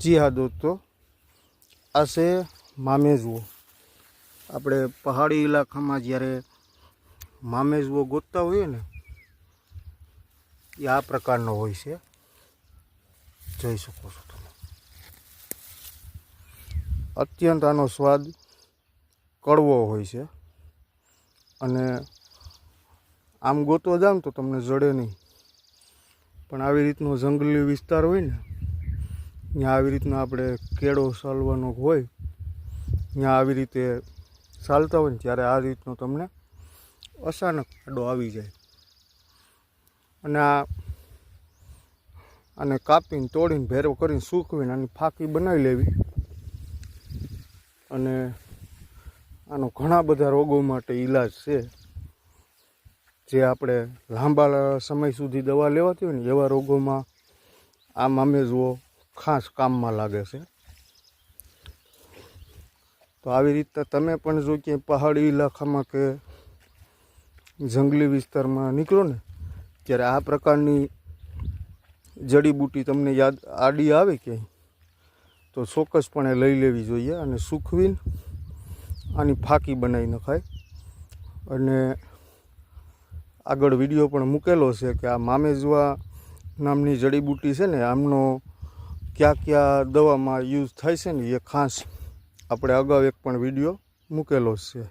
જી હા દોસ્તો. આ છે મામેજવો. આપણે પહાડી ઇલાકામાં જ્યારે મામેજવો ગોતતા હોઈએ ને, એ આ પ્રકારનો હોય છે. જોઈ શકો છો તમે. અત્યંત આનો સ્વાદ કડવો હોય છે. અને આમ ગોતવા જાવ તો તમને જડે નહીં. પણ આવી રીતનો જંગલી વિસ્તાર હોય ને ત્યાં આવી રીતના આપણે કેળો સાલવાનો હોય, ત્યાં આવી રીતે ચાલતા હોય ને ત્યારે આ રીતનો તમને અચાનક આડો આવી જાય. અને આ, આને કાપીને, તોડીને ભેરો કરીને સૂકવીને આની ફાંકી બનાવી લેવી. અને આનો ઘણા બધા રોગો માટે ઈલાજ છે. જે આપણે લાંબા સમય સુધી દવા લેવાતી હોય ને એવા રોગોમાં આ મામેઝવો ખાસ કામમાં લાગે છે. તો આવી રીતે તમે પણ જો ક્યાંય પહાડી ઇલાકામાં કે જંગલી વિસ્તારમાં નીકળો ને, ત્યારે આ પ્રકારની જડીબૂટી તમને યાદ, આડી આવે ક્યાંય તો ચોક્કસપણે લઈ લેવી જોઈએ અને સૂકવીને આની ફાંકી બનાવી નખાય. અને આગળ વીડિયો પણ મૂકેલો છે કે આ મામેજવા નામની જડીબૂટી છે ને, આમનો કયા કયા દવામાં યુઝ થાય છે ને એ ખાસ આપણે અગાઉ એક પણ વીડિયો મૂકેલો છે.